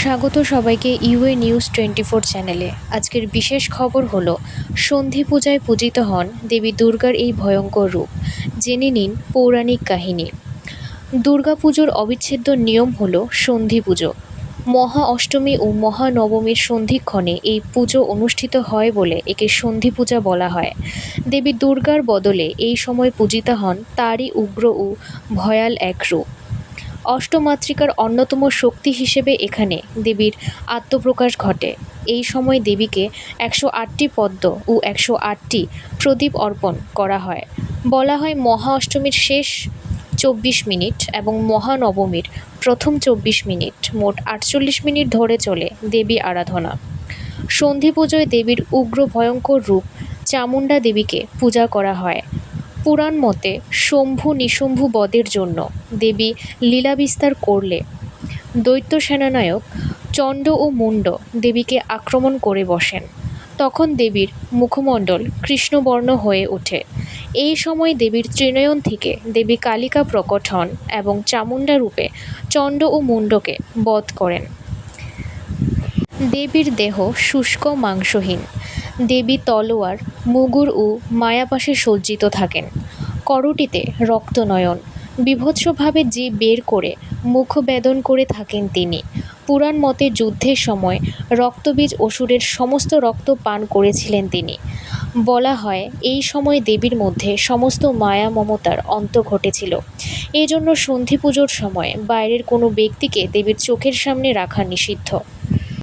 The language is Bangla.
স্বাগত সবাইকে ইউএ নিউজ টোয়েন্টি ফোর চ্যানেলে। আজকের বিশেষ খবর হলো, সন্ধি পূজায় পূজিত হন দেবী দুর্গার এই ভয়ঙ্কর রূপ। জেনে নিন পৌরাণিক কাহিনী। দুর্গাপুজোর অবিচ্ছেদ্য নিয়ম হল সন্ধি পুজো। মহা অষ্টমী ও মহানবমীর সন্ধিক্ষণে এই পুজো অনুষ্ঠিত হয় বলে একে সন্ধি পূজা বলা হয়। দেবী দুর্গার বদলে এই সময় পূজিত হন তারই উগ্র ও ভয়াল এক রূপ। অষ্টমাতৃকার অন্যতম শক্তি হিসেবে এখানে দেবীর আত্মপ্রকাশ ঘটে। এই সময় দেবীকে একশো আটটি পদ্ম ও একশো আটটি প্রদীপ অর্পণ করা হয়। বলা হয় মহা অষ্টমীর শেষ চব্বিশ মিনিট এবং মহানবমীর প্রথম চব্বিশ মিনিট মোট আটচল্লিশ মিনিট ধরে চলে দেবী আরাধনা। সন্ধি পুজোয় দেবীর উগ্র ভয়ঙ্কর রূপ চামুণ্ডা দেবীকে পূজা করা হয়। পুরাণ মতে শম্ভু নিশম্ভু বধের জন্য দেবী লীলা বিস্তার করলে। দৈত্য সেনানায়ক চণ্ড ও মুণ্ড দেবীকে আক্রমণ করে বসেন। তখন দেবীর মুখমণ্ডল কৃষ্ণবর্ণ হয়ে ওঠে। এই সময় দেবীর ত্রিনয়ন থেকে দেবী কালিকা প্রকট হন এবং চামুণ্ডা রূপে চণ্ড ও মুণ্ডকে বধ করেন। দেবীর দেহ শুষ্ক মাংসহীন। দেবী তলোয়ার, মুগুর ও মায়াপাশে সজ্জিত থাকেন। করটিতে রক্তনয়ন, বিভৎসভাবে যে বের করে, মুখ বেদন করে থাকেন তিনি। পুরাণ মতে যুদ্ধের সময় রক্তবীজ অসুরের সমস্ত রক্ত পান করেছিলেন তিনি। বলা হয়, এই সময় দেবীর মধ্যে সমস্ত মায়া মমতার অন্ত ঘটেছিল। এই জন্য সন্ধি পুজোর সময় বাইরের কোনো ব্যক্তিকে দেবীর চোখের সামনে রাখা নিষিদ্ধ।